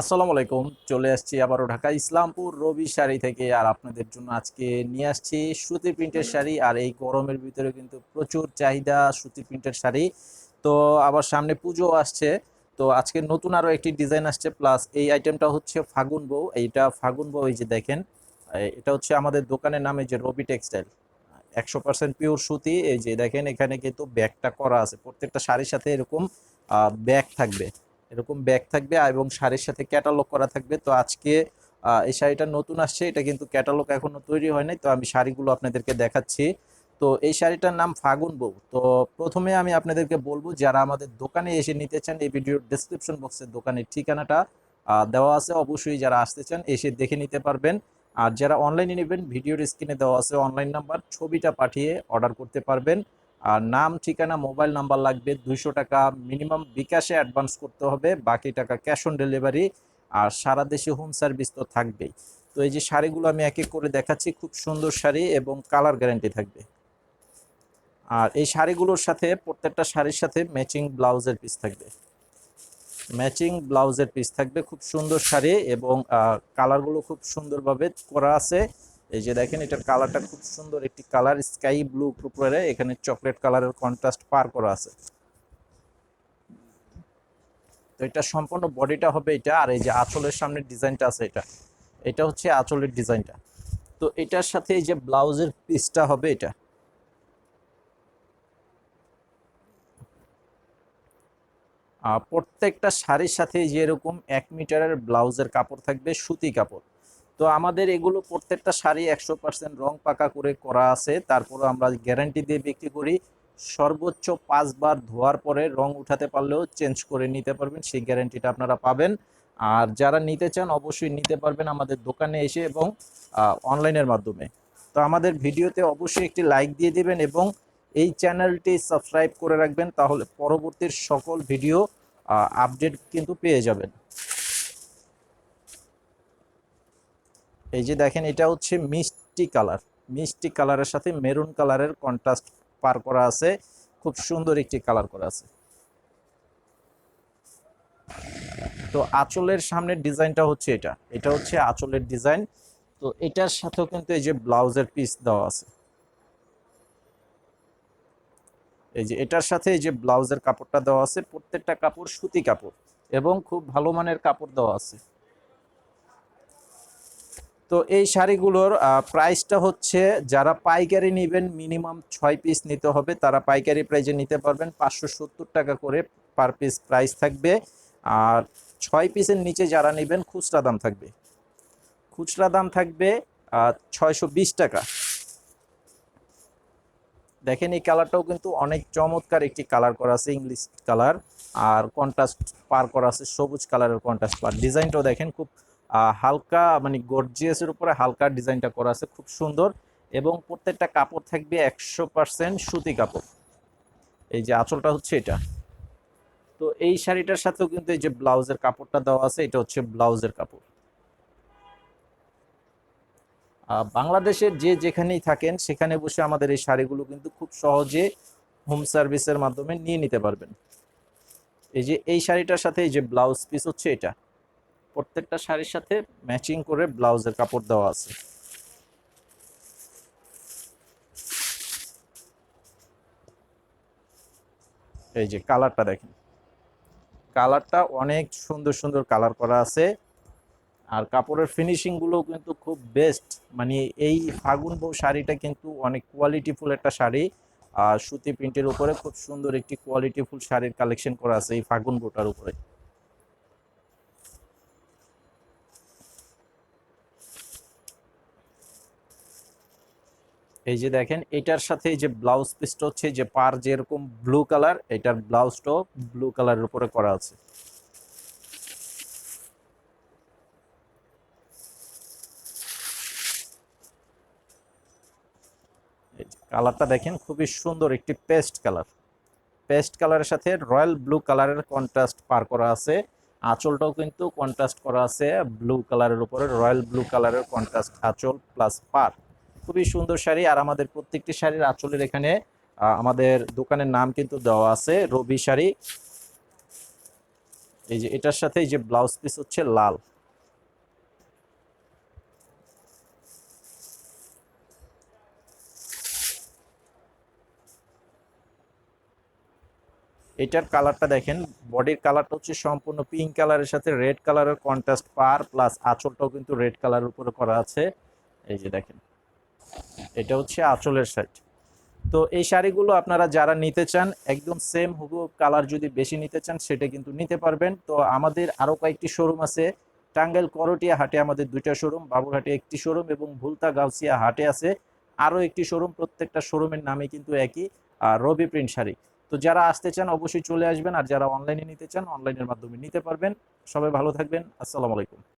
আসসালামু আলাইকুম, চলে আসছি আবারও ঢাকা ইসলামপুর রবি শাড়ি থেকে আর আপনাদের জন্য আজকে নিয়ে আসছি সুতি প্রিন্টের শাড়ি আর এই গরমের ভিতরে কিন্তু প্রচুর চাহিদা সুতি প্রিন্টের শাড়ি। তো আবার সামনে পুজো আসছে, তো আজকে নতুন আরও একটি ডিজাইন আসছে, প্লাস এই আইটেমটা হচ্ছে ফাগুন বউ, এইটা ফাগুন বউ, এই যে দেখেন, এটা হচ্ছে আমাদের দোকানের নামে যে রবি টেক্সটাইল। একশো পার্সেন্ট পিওর সুতি, এই যে দেখেন এখানে কিন্তু ব্যাগটা করা আছে, প্রত্যেকটা শাড়ির সাথে এরকম ব্যাগ থাকবে। এরকম ব্যাগ থাকবে এবং শাড়ির সাথে ক্যাটালগ করা থাকবে। তো আজকে এই শাড়িটা নতুন আসছে, এটা কিন্তু ক্যাটালগ এখনও তৈরি হয় নাই। তো আমি শাড়িগুলো আপনাদেরকে দেখাচ্ছি। তো এই শাড়িটার নাম ফাগুন বউ। তো প্রথমে আমি আপনাদেরকে বলব, যারা আমাদের দোকানে এসে নিতে চান, এই ভিডিওর ডেসক্রিপশন বক্সের দোকানের ঠিকানাটা দেওয়া আছে। অবশ্যই যারা আসতে চান, এসে দেখে নিতে পারবেন। আর যারা অনলাইনে নেবেন, ভিডিওর স্ক্রিনে দেওয়া আছে অনলাইন নাম্বার ছবিটা পাঠিয়ে অর্ডার করতে পারবেন। আর নাম, ঠিকানা, মোবাইল নাম্বার লাগবে দুইশো টাকা। মিনিমাম বিকাশে অ্যাডভান্স করতে হবে, বাকি টাকা ক্যাশ অন ডেলিভারি আর সারা দেশে হোম সার্ভিস তো থাকবেই। তো এই যে শাড়িগুলো আমি এক এক করে দেখাচ্ছি, খুব সুন্দর শাড়ি এবং কালার গ্যারান্টি থাকবে। আর এই শাড়িগুলোর সাথে প্রত্যেকটা শাড়ির সাথে ম্যাচিং ব্লাউজের পিস থাকবে। ম্যাচিং ব্লাউজের পিস থাকবে, খুব সুন্দর শাড়ি এবং কালারগুলো খুব সুন্দরভাবে করা আছে। এই যে দেখেন, এটার কালারটা খুব সুন্দর। একটি কালার স্কাই ব্লু উপরে এখানে চকলেট কালারের কন্ট্রাস্ট পার করা আছে। তো এটা সম্পূর্ণ বডিটা হবে এটা, আর এই যে আঁচলের সামনে ডিজাইনটা আছে এটা। এটা হচ্ছে আঁচলের ডিজাইনটা। তো এটার সাথে এই যে ব্লাউজের পিসটা হবে এটা। প্রত্যেকটা শাড়ির সাথে যে এরকম এক মিটারের ব্লাউজের কাপড় থাকবে, সুতি কাপড়। তো আমাদের এগুলো প্রত্যেকটা শাড়ি একশো পার্সেন্ট রং পাকা করে করা আছে। তারপরে আমরা গ্যারান্টি দিয়ে বিক্রি করি। সর্বোচ্চ পাঁচবার ধোয়ার পরে রং উঠাতে পারলেও চেঞ্জ করে নিতে পারবেন, সেই গ্যারান্টিটা আপনারা পাবেন। আর যারা নিতে চান অবশ্যই নিতে পারবেন আমাদের দোকানে এসে এবং অনলাইনের মাধ্যমে। তো আমাদের ভিডিওতে অবশ্যই একটি লাইক দিয়ে দিবেন এবং এই চ্যানেলটি সাবস্ক্রাইব করে রাখবেন, তাহলে পরবর্তীর সকল ভিডিও আপডেট কিন্তু পেয়ে যাবেন। এই যে দেখেন, এটা হচ্ছে মিষ্টি কালার। মিষ্টি কালারের সাথে মেরুন কালারের কন্ট্রাস্ট পার করা আছে। খুব সুন্দর একটি কালার করা আছে। তো আঁচলের সামনের ডিজাইনটা হচ্ছে এটা। এটা হচ্ছে আঁচলের ডিজাইন। তো এটার সাথেও কিন্তু এই যে ব্লাউজের পিস দেওয়া আছে। এই যে এটার সাথে এই যে ব্লাউজের কাপড়টা দেওয়া আছে, প্রত্যেকটা কাপড় সুতি কাপড় এবং খুব ভালো মানের কাপড় দেওয়া আছে। তো এই শাড়িগুলোর প্রাইসটা হচ্ছে যারা পাইকারি নেবেন মিনিমাম ছয় পিস নিতে হবে। তারা পাইকারি প্রাইজে নিতে পারবেন। পাঁচশো সত্তর টাকা করে পার পিস প্রাইস থাকবে। আর ছয় পিসের নিচে যারা নেবেন খুচরা দাম থাকবে। খুচরা দাম থাকবে ছয়শো বিশ টাকা। দেখেন এই কালারটাও কিন্তু অনেক চমৎকার একটি কালার করা আছে ইংলিশ কালার আর কন্ট্রাস্ট পার করা আছে, সবুজ কালারের কন্ট্রাস্ট পার। ডিজাইনটাও দেখেন খুব হালকা মানে গর্জিয়াসের উপরে হালকা ডিজাইনটা করা আছে, খুব সুন্দর। এবং প্রত্যেকটা কাপড় থাকবে একশো পার্সেন্ট সুতি কাপড়। এই যে আঁচলটা হচ্ছে এটা। তো এই শাড়িটার সাথেও কিন্তু এই যে ব্লাউজের কাপড়টা দেওয়া আছে, এটা হচ্ছে ব্লাউজের কাপড়। বাংলাদেশের যে যেখানেই থাকেন, সেখানে বসে আমাদের এই শাড়িগুলো কিন্তু খুব সহজে হোম সার্ভিসের মাধ্যমে নিয়ে নিতে পারবেন। এই যে, এই শাড়িটার সাথে এই যে ব্লাউজ পিস হচ্ছে এটা। প্রত্যেকটা শাড়ির সাথে ম্যাচিং করে ব্লাউজের কাপড় দেওয়া আছে। এই যে কালারটা দেখেন। কালারটা অনেক সুন্দর সুন্দর কালার করা আছে। আর কাপড়ের ফিনিশিংগুলো কিন্তু খুব বেস্ট মানে এই ফাগুন বউ শাড়িটা কিন্তু অনেক কোয়ালিটিফুল একটা শাড়ি। আর সুতি প্রিন্টের উপরে খুব সুন্দর একটি কোয়ালিটিফুল শাড়ির কালেকশন করা আছে এই ফাগুন বউটার উপরে। এই যে দেখেন, এটার সাথে যে ব্লাউজ পিসটা হচ্ছে যে পার যেরকম ব্লু কালার এটার ব্লাউজটাও ব্লু কালারের উপরে করা আছে। কালারটা দেখেন, খুবই সুন্দর একটি পেস্ট কালার পেস্ট কালারের সাথে রয়্যাল ব্লু কালারের কন্ট্রাস্ট পার করা আছে। আঁচলটাও কিন্তু কন্ট্রাস্ট করা আছে ব্লু কালারের উপরে রয়্যাল ব্লু কালারের কন্ট্রাস্ট আঁচল প্লাস পার। খুবই সুন্দর শাড়ি আর আমাদের প্রত্যেকটি শাড়ির আঁচলের এখানে আমাদের দোকানের নাম কিন্তু দেওয়া আছে, রবি শাড়ি। এই যে এটার সাথে এই যে ব্লাউজ পিস হচ্ছে লাল। এটার কালারটা দেখেন, বডির কালারটা হচ্ছে সম্পূর্ণ পিঙ্ক কালারের সাথে রেড কালারের কন্ট্রাস্ট পার, প্লাস আঁচলটাও কিন্তু রেড কালারের উপরে করা আছে। এই যে দেখেন। এটা হচ্ছে আঁচলের শাড়ি। তো এই শাড়িগুলো আপনারা যারা নিতে চান, একদম সেম হুবু কালার যদি বেশি নিতে চান, সেটা কিন্তু নিতে পারবেন। তো আমাদের আরও কয়েকটি শোরুম আছে। টাঙ্গাইল করটিয়া হাটে আমাদের দুইটা শোরুম বাবুরহাটে একটি শোরুম এবং ভুলতা গাউসিয়া হাটে আছে। আরও একটি শোরুম প্রত্যেকটা শোরুমের নামে কিন্তু একই, আর রবি প্রিন্ট শাড়ি। তো যারা আসতে চান, অবশ্যই চলে আসবেন, আর যারা অনলাইনে নিতে চান অনলাইনের মাধ্যমে নিতে পারবেন। সবাই ভালো থাকবেন। আসসালামু আলাইকুম।